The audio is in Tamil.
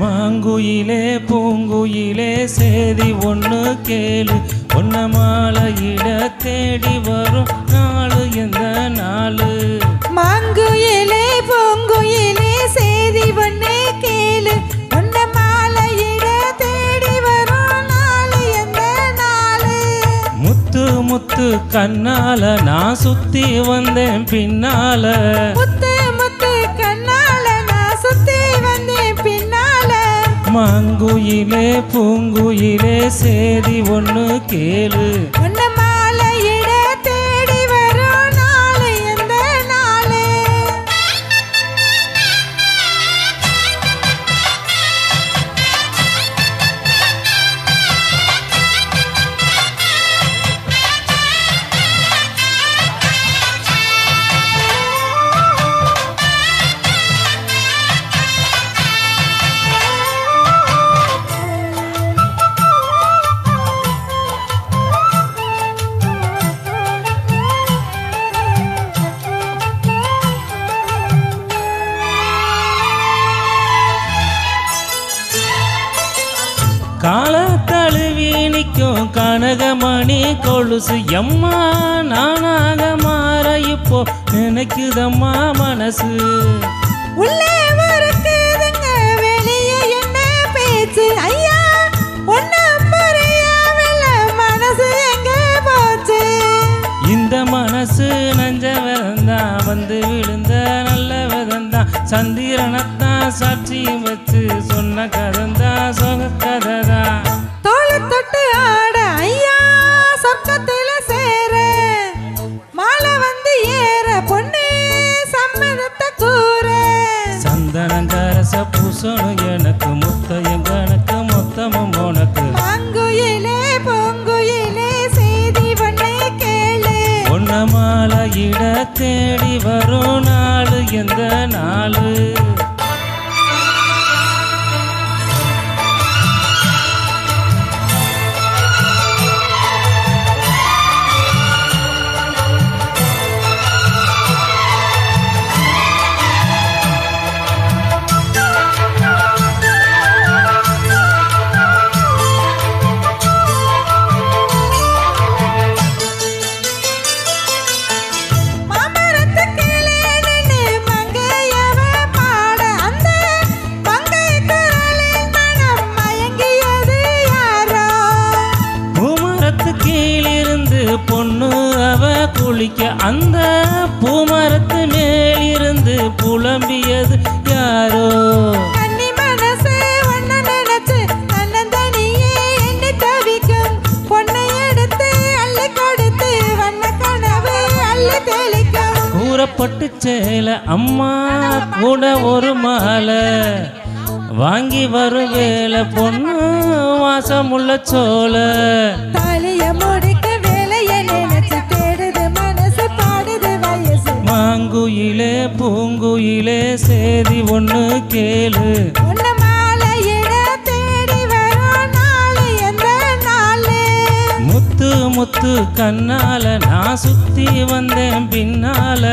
மாங்குயிலே பூங்குயிலே சேதி ஒன்று கேளு. ஒன்ன மாலையிட தேடி வரும் நாளு எந்த நாளு? மாங்குயிலே பூங்குயிலே சேதி ஒண்ணு கேளு. உன்ன மாலையிட தேடி வரும் நாளு எந்த நாளு? முத்து முத்து கண்ணால நான் சுத்தி வந்தேன் பின்னால. முத்து மாங்குயிலே பூங்குயிலே சேதி ஒன்று கேளு. கால தழுவி நிற்கும் கனகமணி கொலுசு எம்மா நானாக மாற இப்போ நினைக்குதம்மா மனசு? உள்ளே இருக்குதுங்க வெளியே என்ன பேச்சு? ஐயா மனசு எங்க போச்சு? இந்த மனசு நஞ்ச விதந்தான் வந்து விழுந்த நல்ல விதந்தான் சந்திரனத்தான் சாட்சி வச்சு சொன்ன கதந்தான் சொக கதைதான் தோள தொட்டு ஆட ஐயா சொர்க்கத்துல சேர. மாலை வந்து ஏற பொண்ணு சம்மதத்தை கூற. சந்தனங்கரச பூசணும் எனக்கு முத்தையும் கணக்கு மொத்தமும் உனக்கு. மாங்குயிலே பூங்குயிலே செய்தி பண்ணு கேளு. ஒன்ன மாலையிட தேடி வரும் நாளு எந்த நாளு? கீழிருந்து பொண்ணு அவ குளிக்க அந்த பூமரத்து மேலிருந்து புலம்பியது யாரோ? கூறப்பட்டு சேல அம்மா கூட ஒரு மாலை. வாங்கி வரும் வேலை பொண்ணு வாசமுள்ள சோலை தாலிய முடிக்க வேலைய நினைச்சு தேடுது மனசு பாடுது வயசு. மாங்குயிலே பூங்குயிலே சேதி ஒன்று கேளு. முத்து முத்து கண்ணால நான் சுத்தி வந்தேன் பின்னால.